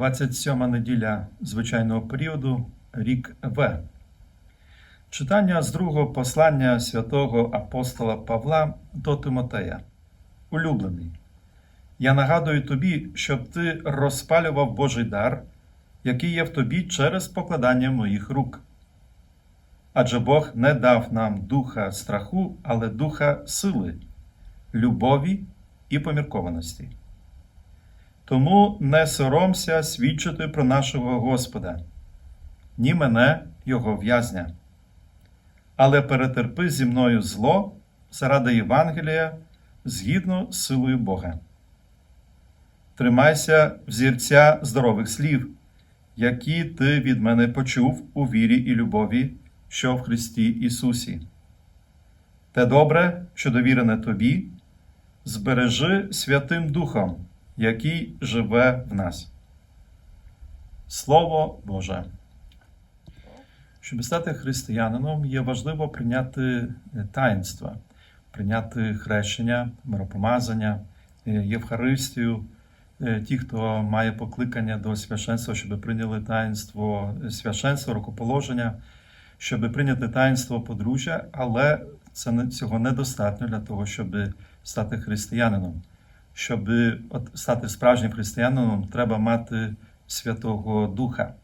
27 неділя звичайного періоду, рік В. Читання з другого послання святого апостола Павла до Тимотея. Улюблений. Я нагадую тобі, щоб ти розпалював Божий дар, який є в тобі через покладання моїх рук. Адже Бог не дав нам духа страху, але духа сили, любові і поміркованості. Тому не соромся свідчити про нашого Господа, ні мене, Його в'язня. Але перетерпи зі мною зло заради Євангелія згідно з силою Бога. Тримайся взірця здорових слів, які ти від мене почув у вірі і любові, що в Христі Ісусі. Те добре, що довірене тобі, збережи Святим Духом, який живе в нас. Слово Боже. Щоб стати християнином, є важливо прийняти таїнства, прийняти хрещення, миропомазання, е, Євхаристію. Е, Ті, хто має покликання до священства, щоб прийняли таїнство священства, рукоположення, щоб прийняти таїнство подружжя, але це цього недостатньо для того, щоб стати християнином. Щоб стати справжнім християнином, треба мати Святого Духа.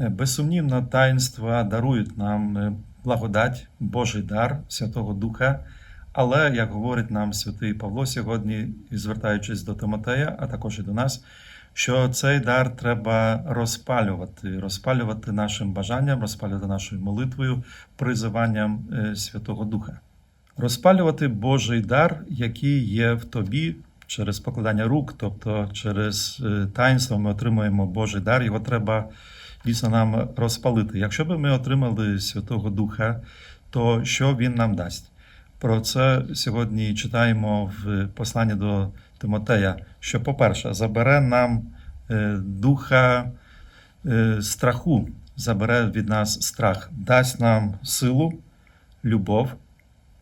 Е, Безсумнівно, таїнства дарують нам е, благодать, Божий дар Святого Духа. Але, як говорить нам святий Павло сьогодні, звертаючись до Тимотея, а також і до нас, що цей дар треба розпалювати, розпалювати нашим бажанням, розпалювати нашою молитвою, призиванням е, Святого Духа. Розпалювати Божий дар, який є в тобі через покладання рук, тобто через е, таїнство ми отримуємо Божий дар, його треба дійсно нам розпалити. Якщо б ми отримали Святого Духа, то що він нам дасть? Про це сьогодні читаємо в посланні до Тимотея, що, по-перше, забере нам е, духа е, страху, забере від нас страх, дасть нам силу, любов,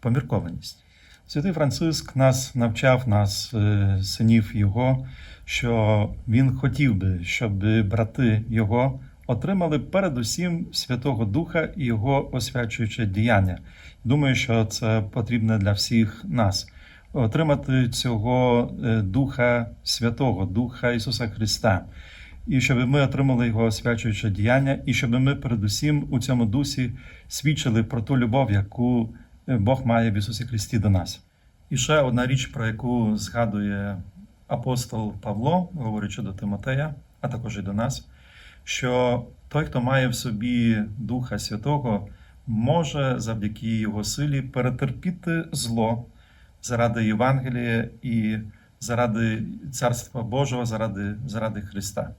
поміркованість. Святий Франциск нас навчав нас, е, синів його, що він хотів би, щоб брати його отримали передусім Святого Духа і його освячуюче діяння. Думаю, що це потрібно для всіх нас. Отримати цього е, Духа Святого, Духа Ісуса Христа. І щоб ми отримали його освячуюче діяння, і щоб ми передусім у цьому дусі свідчили про ту любов, яку Бог має в Ісусі Христі до нас. І ще одна річ, про яку згадує апостол Павло, говорячи до Тимотея, а також і до нас, що той, хто має в собі Духа Святого, може завдяки його силі перетерпіти зло заради Євангелія і заради Царства Божого, заради, заради Христа.